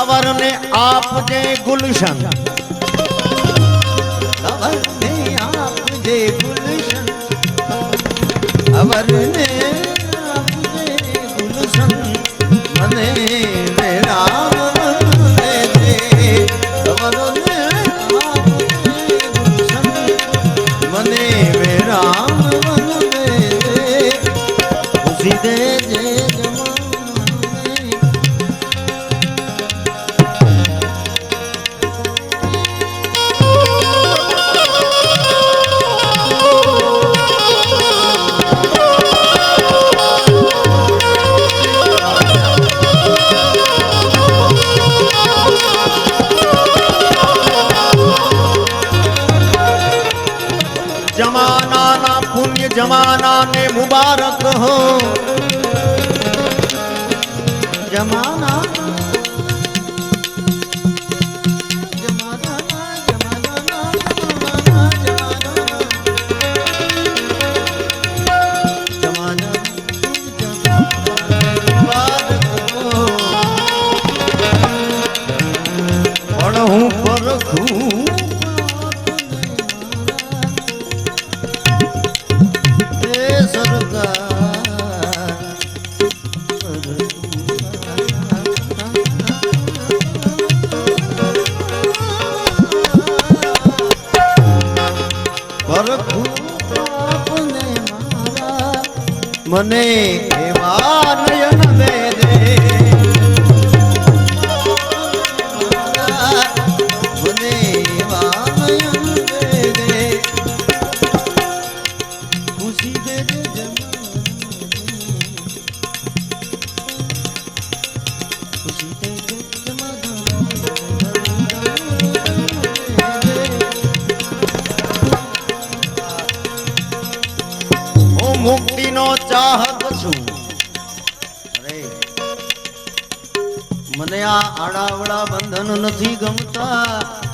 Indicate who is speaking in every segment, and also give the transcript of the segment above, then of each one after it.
Speaker 1: અવરને આપજે ગુલશન. જમાના ને મુબારક હો હું પરખું મુક્તિનો ચાહક છું. મને આ આડાવડા બંધન નથી ગમતા.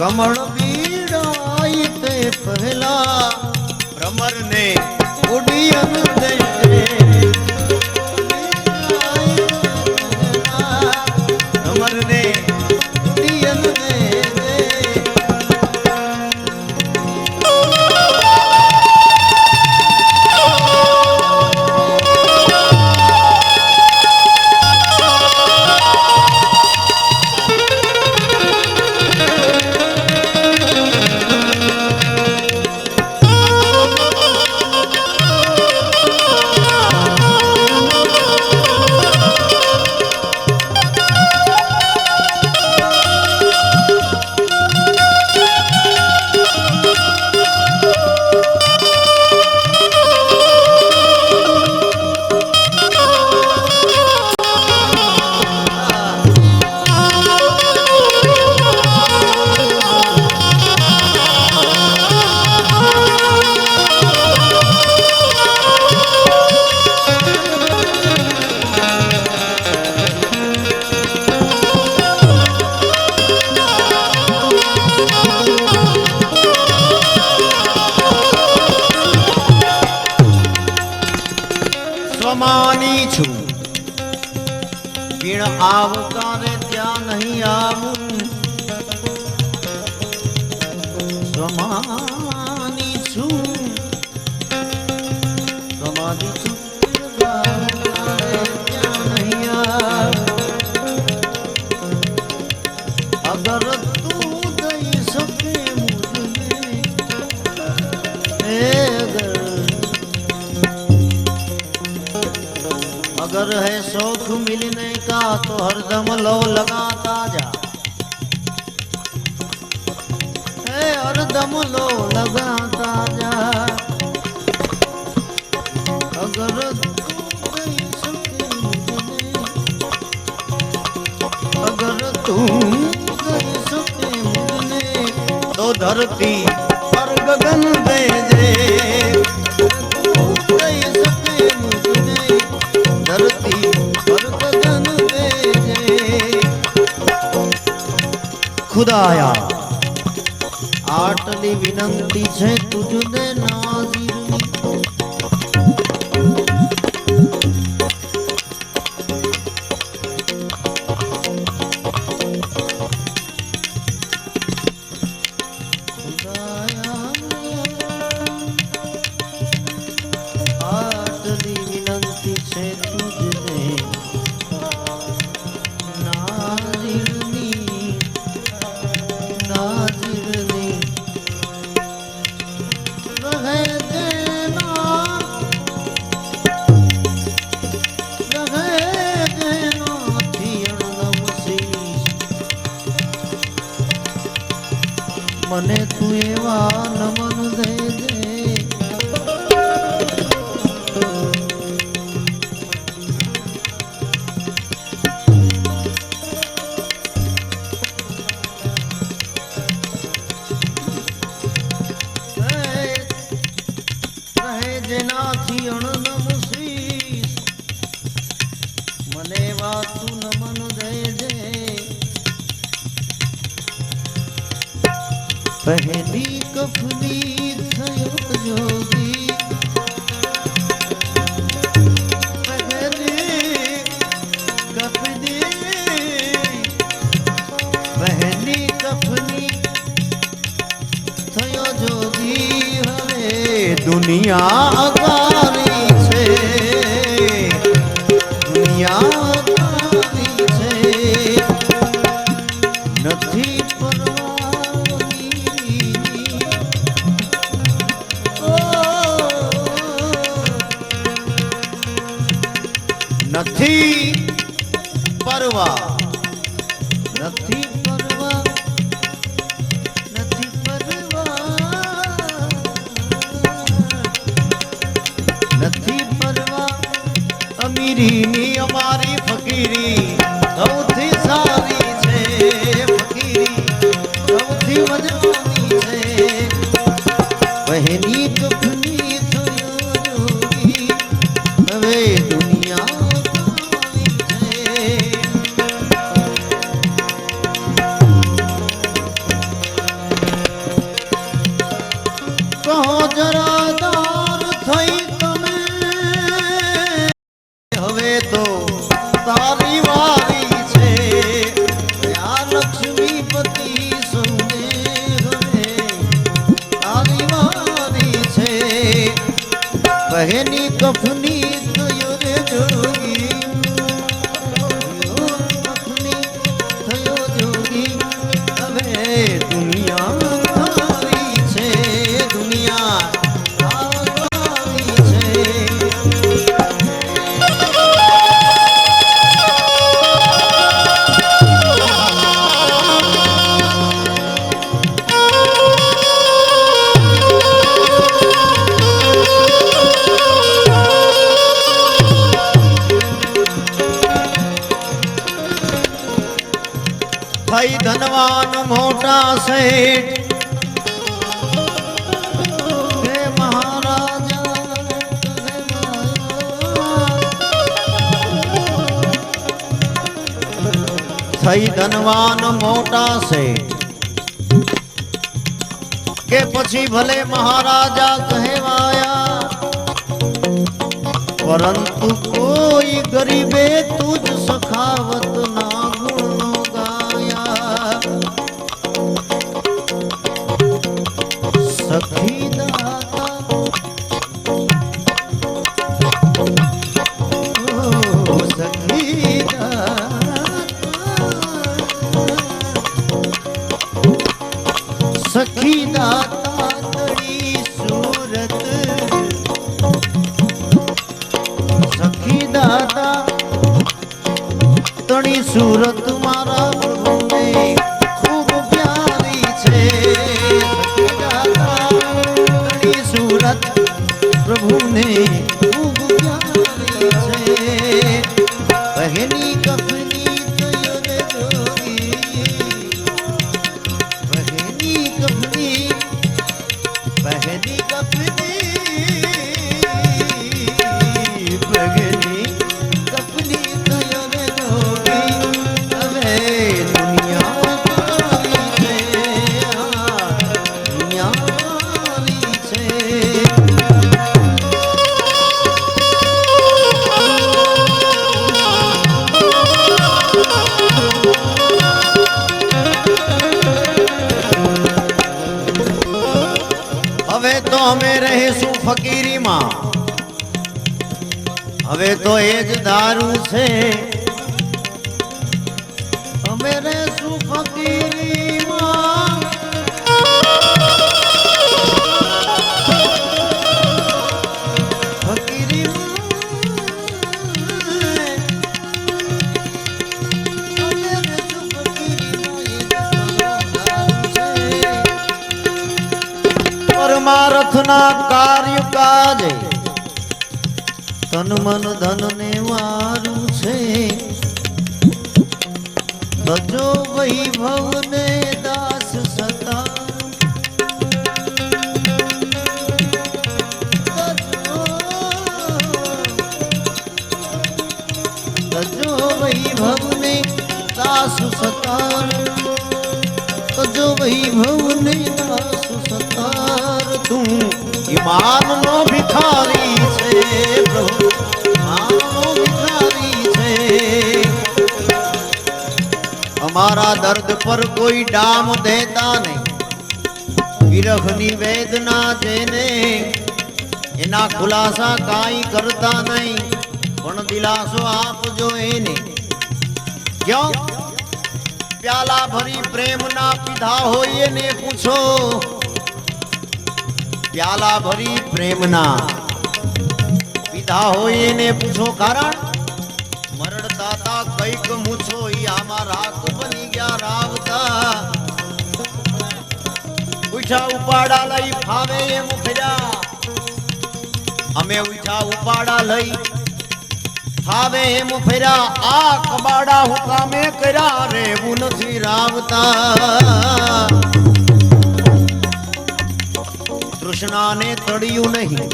Speaker 1: કમળ પીડાય તે પહેલા ભ્રમરને ઉડી અંદર अगर है शौक मिलने का तो हरदम लो लगाता ધરતી. પર ગગન दे ધરતી પર ગગન દેજે ખુદાયા. આટલી વિનંતી છે તુજને નાજી. Oh. ધનવાન મોટા શેઠ હે મહારાજા હે મહારાજા. થઈ ધનવાન મોટા શેઠ કે પછી ભલે મહારાજા કહેવાયા પરંતુ કોઈ ગરીબે તુજ સખાવત ના સખી દાતાતળી સુરત. સખી દાદા તણી સુરત મારા ફકીરીમાં. હવે તો એ જ દારૂ છે. અમે રે ફકીરીમાં? ફકીરીમાં રથના કાર એ જ દારૂ છે પરમાર્થના કાર્ય કાજે તન મન ધન ને મારું છે. ભજો વૈભવ ને દાસ સતા. તજો વૈભવ ને દાસ સતા. તજો વૈભવ ને ઈમાન નો ભિખારી છે પ્રભુ. ઈમાન નો ભિખારી છે. અમારા દર્દ પર કોઈ ડામ દેતા નહીં. વિરહની વેદના જેને એના ખુલાસા કાંઈ કરતા નહીં. પણ દિલાસો આપજો એને. ક્યાં? પ્યાલા ભરી પ્રેમના પીધા હોય એને પૂછો. પ્યાલા ભરી પ્રેમના. પીધા હોય એને પૂછો કારણ? મરડતા તા કંઈક મૂછો આમાં રાખ બની ગયા રાવતા. ઉઠા ઉપાડા લઈ ફાવે એ મુખડા અમે ઉઠા ઉપાડા લઈ ફાવે એ ફેરા આ કબાડા હું કામે કર્યા, રેવું નથી રાવતા. તૃષ્ણાને તળિયું નહીં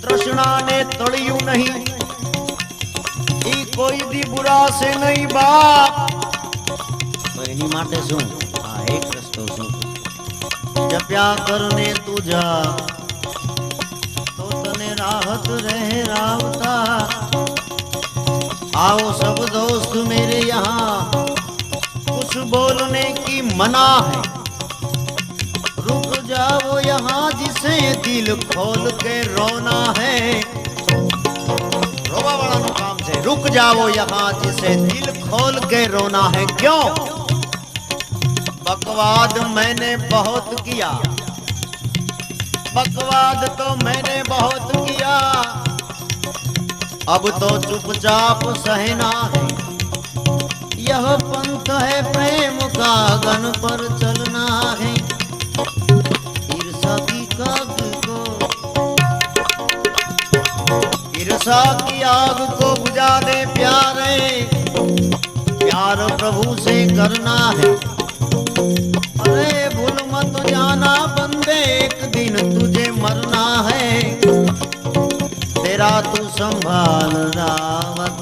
Speaker 1: તૃષ્ણાને તળિયું નહીં ઈ કોઈ દી બુરાશે નહીં બાપ તો એની માટે શું આ એક રસ્તો શું જપ્યા કરને તુજા તો તને રાહત રહે રાવતા आओ सब दोस्त मेरे यहाँ कुछ बोलने की मना है रुक जाओ यहाँ जिसे दिल खोल के रोना है। रोबा वाला तो मुकाम से। रुक जाओ यहाँ जिसे दिल खोल के रोना है। क्यों? बकवाद मैंने बहुत किया। बकवाद तो मैंने बहुत किया। अब तो चुपचाप सहना है। यह पंथ है प्रेम का गन पर चलना है। ईर्षा की आग को बुझा दे प्यारे प्यार प्रभु से करना है अरे भूल मत जाना बंदे एक दिन तुझे मरना है तेरा तू संभाल रावत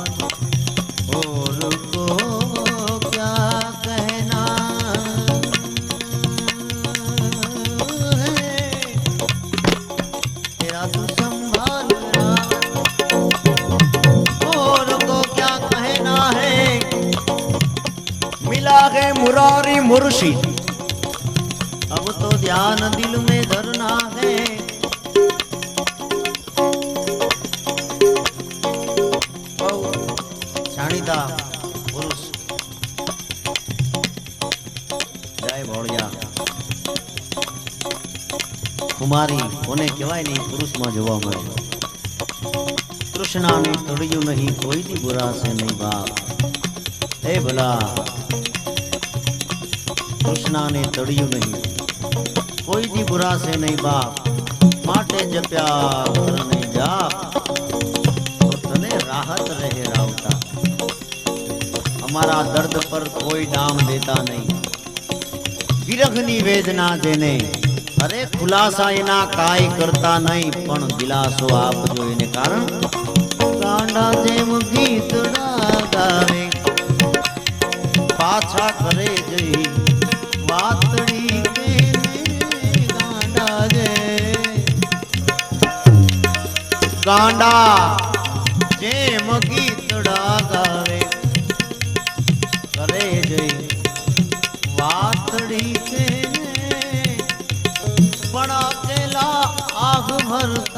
Speaker 1: કૃષ્ણાને તળિયું નહીં કોઈની બુરાશે નહીં બાપ? હે ભલા કૃષ્ણાને તળિયું નહીં કોઈની બુરાશે નહીં બાપ? માટે જપ્યા કરને જાપ, તો તને રાહત રહે રાવતા. અમારા દર્દ પર કોઈ ડામ દેતા નહીં. વિરહની વેદના જેને અરે ખુલાસા એના કાય કરતા નહીં, પણ દિલાસો આપજો એને કારણ કાંડા જેમ ગીત ગાવે પાછા કરે જઈ વાતડી કાંડા જે. ગાંડા જેમ ગીતડા ગાવે કરે જઈ આગ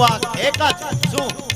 Speaker 1: શું વાક એક જ શું?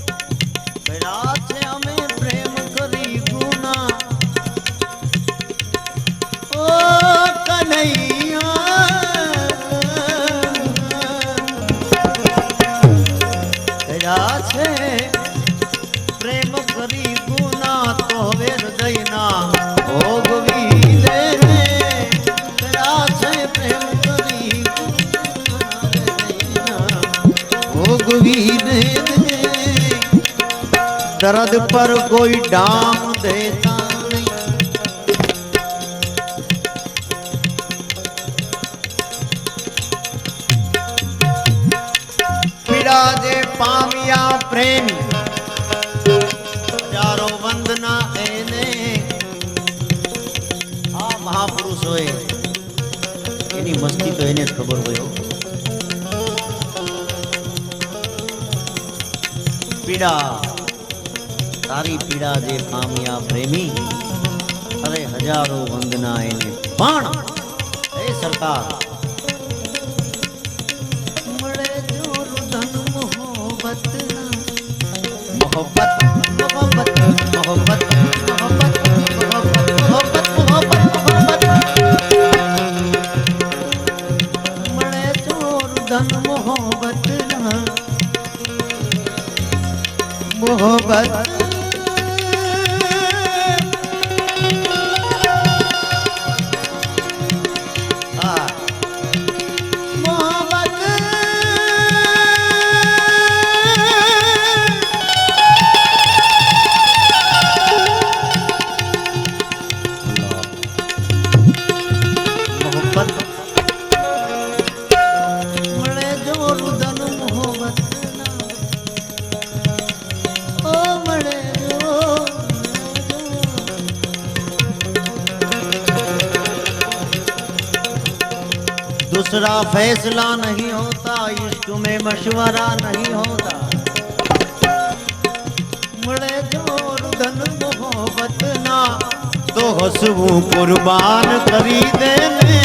Speaker 1: દર્દ પર કોઈ ડામ દેતા પીડા જે પામ્યા પ્રેમ, હજારો વંદના એને. આ મહાપુરુષોએ એની મસ્તી તો એને જ ખબર હોય પીડા તારી પીડા જે પામ્યા પ્રેમી અરે હજારો વંદના એને પણ હે સરકાર. મોહબત મોહબત મોહબત મોહબત મોહબ્બત. फैसला नहीं होता इश्क में मशवरा नहीं होता। मुड़े ज़ोर धन मोहब्बत ना तो हसबू कुर्बान करी देने।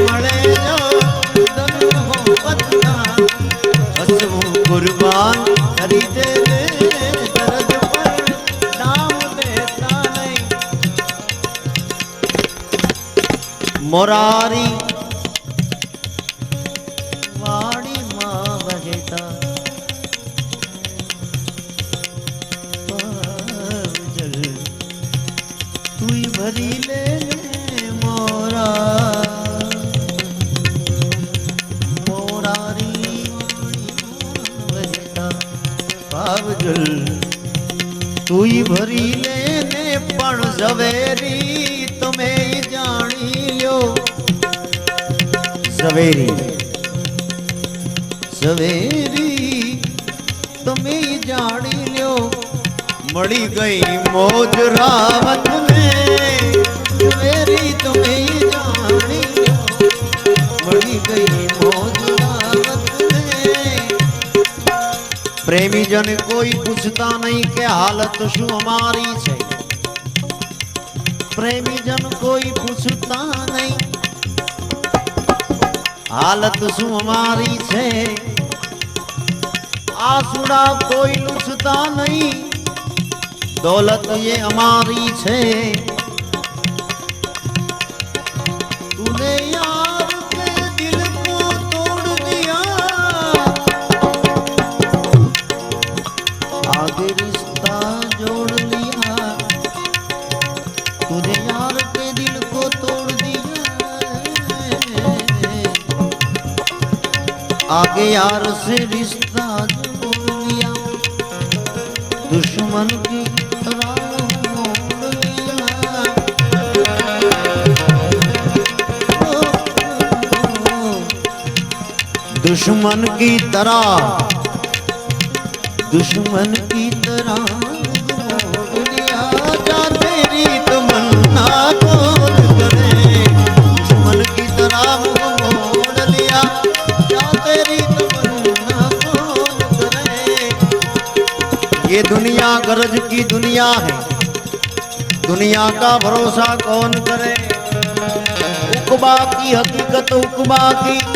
Speaker 1: मुड़े जो रुदन मोहब्बत ना हसबू कुर्बान करी दे पर मोरारी પ્રેમીજન કોઈ પૂછતા નહીં કે હાલત શું અમારી છે પ્રેમીજન કોઈ પૂછતા નહીં હાલત શું અમારી છે આસુડા કોઈ લૂછતા નહીં દોલત એ અમારી છે तूने यार के दिल को तोड़ दिया आगे रिश्ता जोड़ लिया तूने यार के दिल को तोड़ दिया आगे यार से रिश्ता जोड़ लिया दुश्मन की दुश्मन की तरह। दुश्मन की तरह। करे। दुश्मन की तरह ये दुनिया गरज की दुनिया है। दुनिया का भरोसा कौन करे? उकबा की हकीकत उकबा की